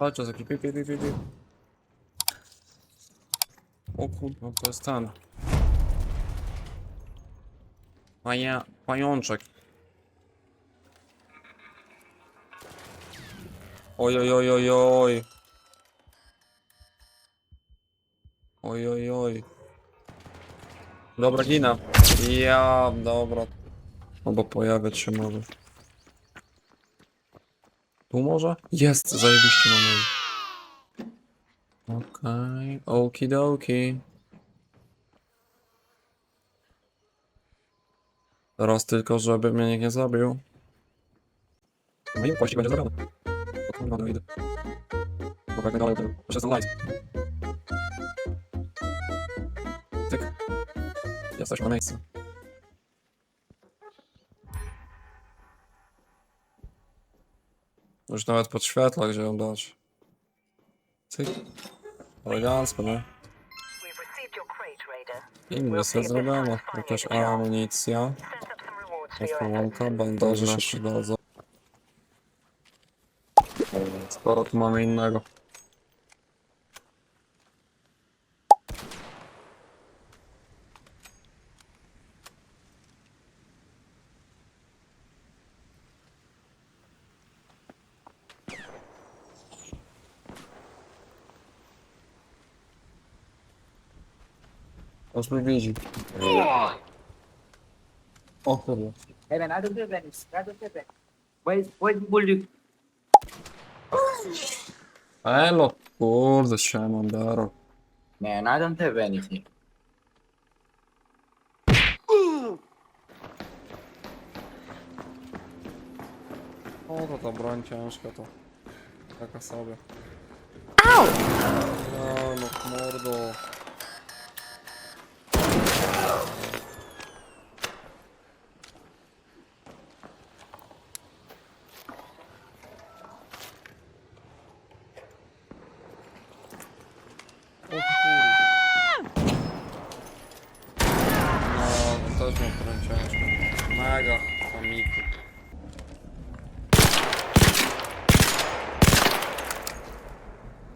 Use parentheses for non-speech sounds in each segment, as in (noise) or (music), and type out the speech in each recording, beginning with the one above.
Chodź, to taki pi, pi, pi, pi, pi. O kurwa, to jest ten. Paja, pajączek. Oj, oj, oj, oj, oj. Oj, oj, oj. Dobra, gina. Ja, dobra. Albo pojawiać się może. Tu może? Jest, zajebiście mamy. Okej, okidoki. Teraz tylko, żeby mnie nikt nie zabił. No i pościg będzie zrobiony. O kurwa, no idę. Dobra, jak dalej, to ten light. Tyk. Jesteśmy na miejscu. Już nawet podświetla, gdzie ją dać. Cyk. Elegancko, nie? Crate, Raider. Inny jest zrobione. Jakaś amunicja. Osłonka, bandaże się przydadzą. Sporo tu mamy innego. Aż mnie widzi. O kurwa. Hey man, I don't have any. I don't have any. Why, why will you? Elo, kurde, siema, Daro. Man, I don't have anything. O, to ta broń ciężka to. Taka sobie. No, no,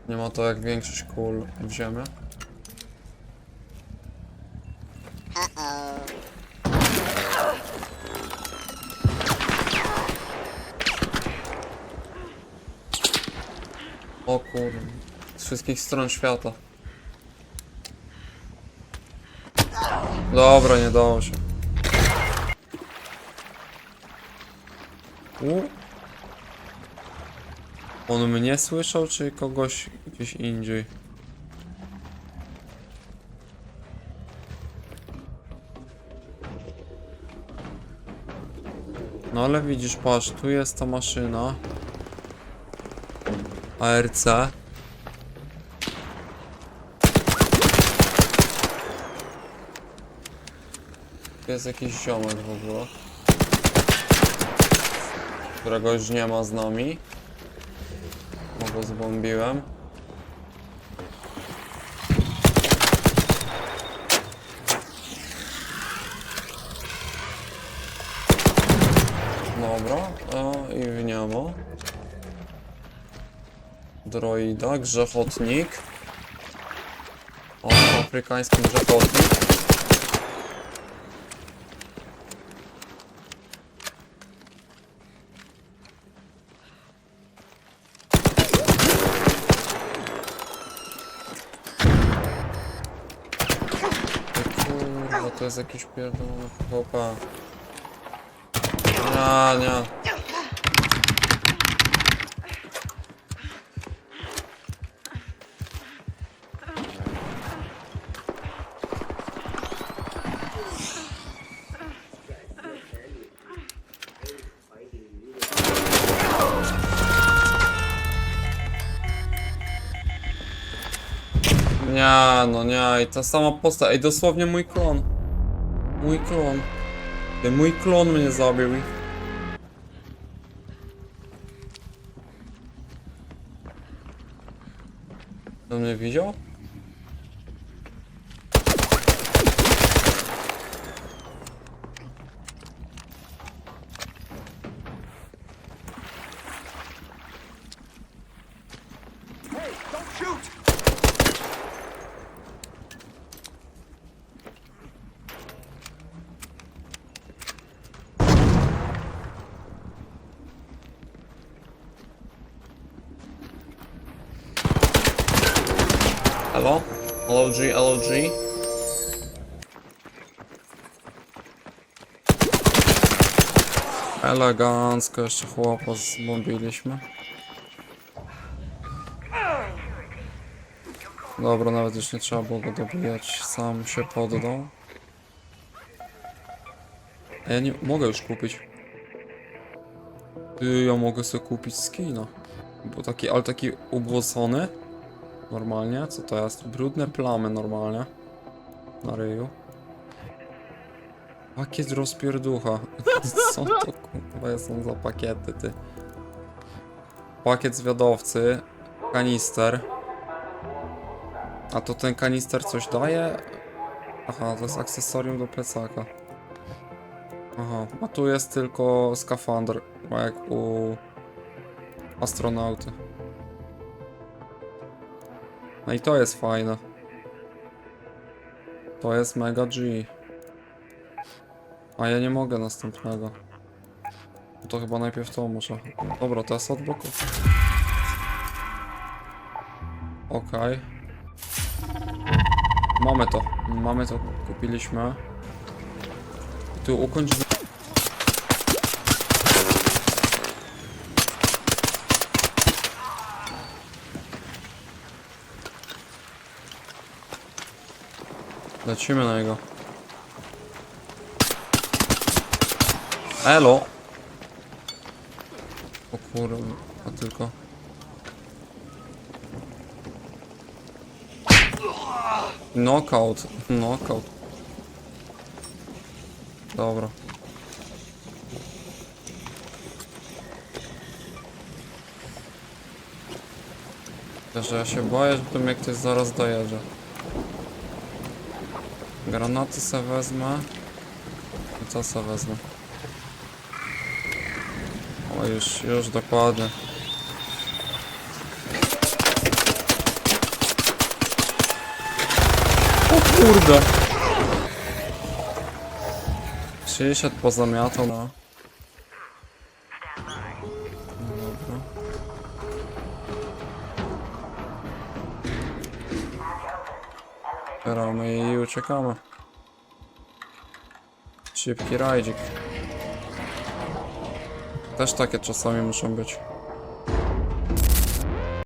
Nie ma to jak większość kul w ziemię. O kurde. Z wszystkich stron świata. Dobra, nie dało się. U? On mnie słyszał, czy kogoś gdzieś indziej? No ale widzisz, patrz, tu jest ta maszyna. ARC. Jest jakiś ziomek w ogóle. Którego już nie ma z nami. Go zbombiłem. Dobra, a i w niemo. Droida, grzechotnik. O, afrykański grzechotnik. Ty Kurwa, to jest jakiś pierdolony PvP. Nie, nie. Nie, no nie, i ta sama postać, ej, dosłownie mój klon. Mój klon. Ej, mój klon mnie zabił. On mnie widział? Hello? LOG, LOG. Elegancko, jeszcze chłopa zbombiliśmy. Dobra, nawet już nie trzeba było go dobijać, sam się poddał. A ja nie mogę już kupić. Ty, ja mogę sobie kupić skina. Bo taki, ale taki ubłocony. Normalnie, co to jest? Brudne plamy normalnie. Na ryju. Pakiet rozpierducha. (laughs) Co to kurwa są za pakiety, ty? Pakiet zwiadowcy. Kanister. A to ten kanister coś daje? Aha, to jest akcesorium do plecaka. Aha, a tu jest tylko skafander, jak u astronauty. No i to jest fajne. To jest mega G. A ja nie mogę następnego. To chyba najpierw to muszę. Dobra, to jest odbloku. Okej. Mamy to. Mamy to. Kupiliśmy. Tu ukończ. Lecimy na niego. Elo! O kurwa, a tylko... Knockout, knockout. Dobra. Że ja się boję, że tu mnie ktoś zaraz dojedzie. Granaty se wezmę. I co se wezmę? O, już, już dokładnie. O kurde! 60 pozamiatał, no. Zbieramy i uciekamy. Szybki rajdzik. Też takie czasami muszą być.